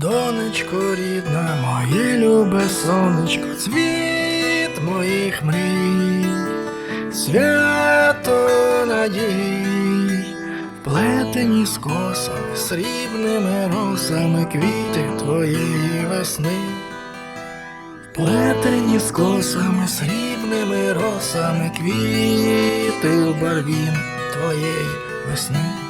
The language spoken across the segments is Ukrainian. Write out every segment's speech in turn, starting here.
Донечко рідна, моє любе сонечко, цвіт моїх мрій, свято надій, плетені з косами, срібними росами квіти твоєї весни, плетені з косами, срібними росами квіти в барвін твоєї весни.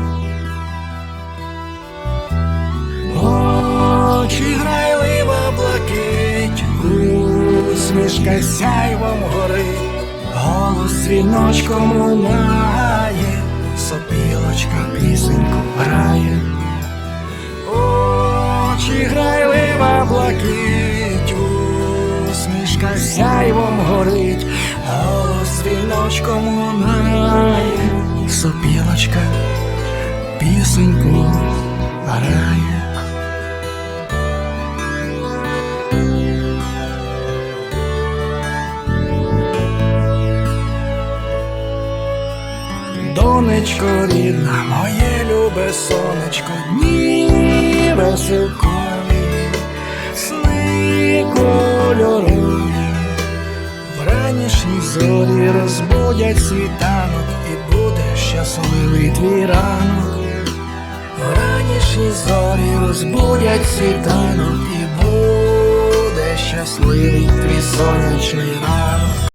Усмішка сяйвом горить, голос дзвіночком лунає, сопілочка пісеньку грає. Очі грайлива блакить, усмішка сяйвом горить, голос дзвіночком лунає, сопілочка пісеньку грає. Донечко рідна, моє любе сонечко, дні веселкові, сни кольорові, вранішні зорі розбудять світанок і буде щасливий твій ранок. Вранішні зорі розбудять світанок і буде щасливий твій сонячний